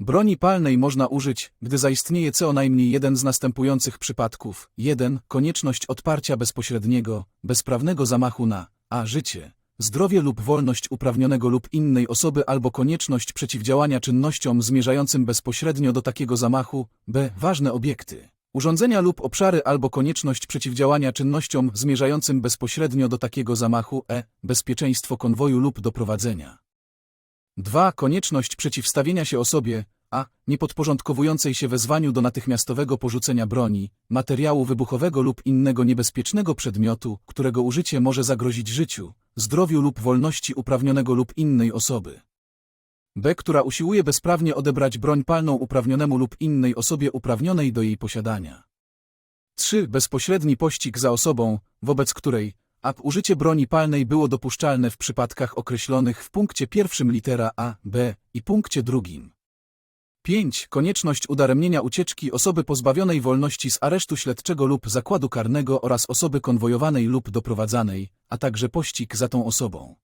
Broni palnej można użyć, gdy zaistnieje co najmniej jeden z następujących przypadków. 1. Konieczność odparcia bezpośredniego, bezprawnego zamachu na a. życie, zdrowie lub wolność uprawnionego lub innej osoby albo konieczność przeciwdziałania czynnościom zmierzającym bezpośrednio do takiego zamachu, b. ważne obiekty, urządzenia lub obszary albo konieczność przeciwdziałania czynnościom zmierzającym bezpośrednio do takiego zamachu, e. bezpieczeństwo konwoju lub doprowadzenia. 2. Konieczność przeciwstawienia się osobie, a. niepodporządkowującej się wezwaniu do natychmiastowego porzucenia broni, materiału wybuchowego lub innego niebezpiecznego przedmiotu, którego użycie może zagrozić życiu, zdrowiu lub wolności uprawnionego lub innej osoby. B. Która usiłuje bezprawnie odebrać broń palną uprawnionemu lub innej osobie uprawnionej do jej posiadania. 3. Bezpośredni pościg za osobą, wobec której a. użycie broni palnej było dopuszczalne w przypadkach określonych w punkcie pierwszym litera A, B i punkcie drugim. 5. Konieczność udaremnienia ucieczki osoby pozbawionej wolności z aresztu śledczego lub zakładu karnego oraz osoby konwojowanej lub doprowadzanej, a także pościg za tą osobą.